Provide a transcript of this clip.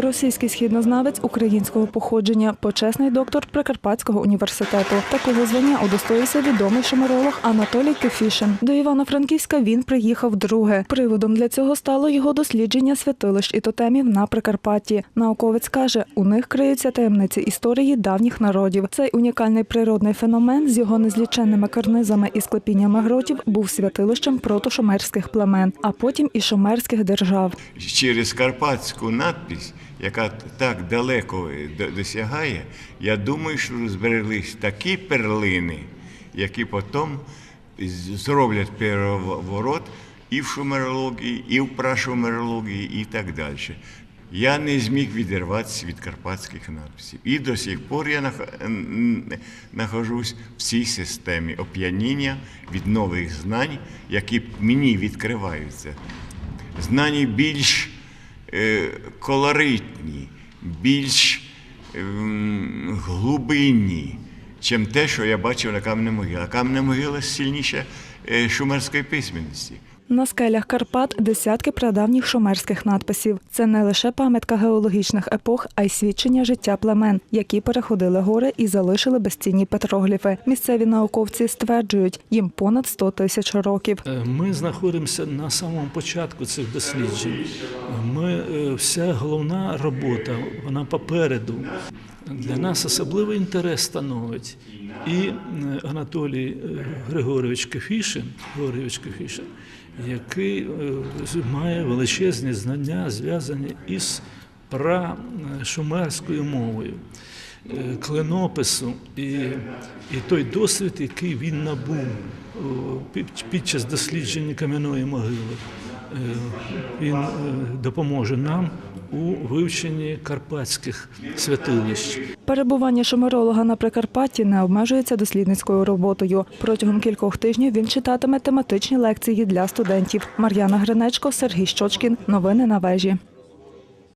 Російський східнознавець українського походження, почесний доктор Прикарпатського університету. Такого звання удостоївся відомий шумеролог Анатолій Кефішин. До Івано-Франківська він приїхав друге. Приводом для цього стало його дослідження святилищ і тотемів на Прикарпатті. Науковець каже, у них криються таємниці історії давніх народів. Цей унікальний природний феномен з його незліченними карнизами і склепіннями гротів був святилищем протошумерських племен, а потім і шумерських держав. через карпатську надпись, яка так далеко досягає, я думаю, що збереглись такі перлини, які потім зроблять переворот і в шумерології, і в прашумерології, і так далі. Я не зміг відірватися від карпатських надписів. І до сих пор я нахожусь в цій системі оп'яніння від нових знань, які мені відкриваються знані більш е, колоритні, більш ем, глибинні, чим те, що я бачив на кам'яна могила. Кам'яна могила сильніша е, шумерської письменності. На скелях Карпат десятки прадавніх шумерських надписів. Це не лише пам'ятка геологічних епох, а й свідчення життя племен, які переходили гори і залишили безцінні петрогліфи. Місцеві науковці стверджують, їм понад 100 тисяч років. Е, Ми знаходимося на самому початку цих досліджень. Ми, е, вся головна робота, вона попереду. Для нас особливий інтерес становить і е, Анатолій е, Григорович Кефішин, Григорович Кефішин, який е, має величезні знання, зв'язані із пра-шумерською мовою клинопису і, і той досвід, який він набув під, під час дослідження кам'яної могили. Е, Він е, допоможе нам у вивченні карпатських святилищ. Перебування шумеролога на Прикарпатті не обмежується дослідницькою роботою. Протягом кількох тижнів він читатиме тематичні лекції для студентів. Мар'яна Гринечко, Сергій Щочкін. Новини на вежі.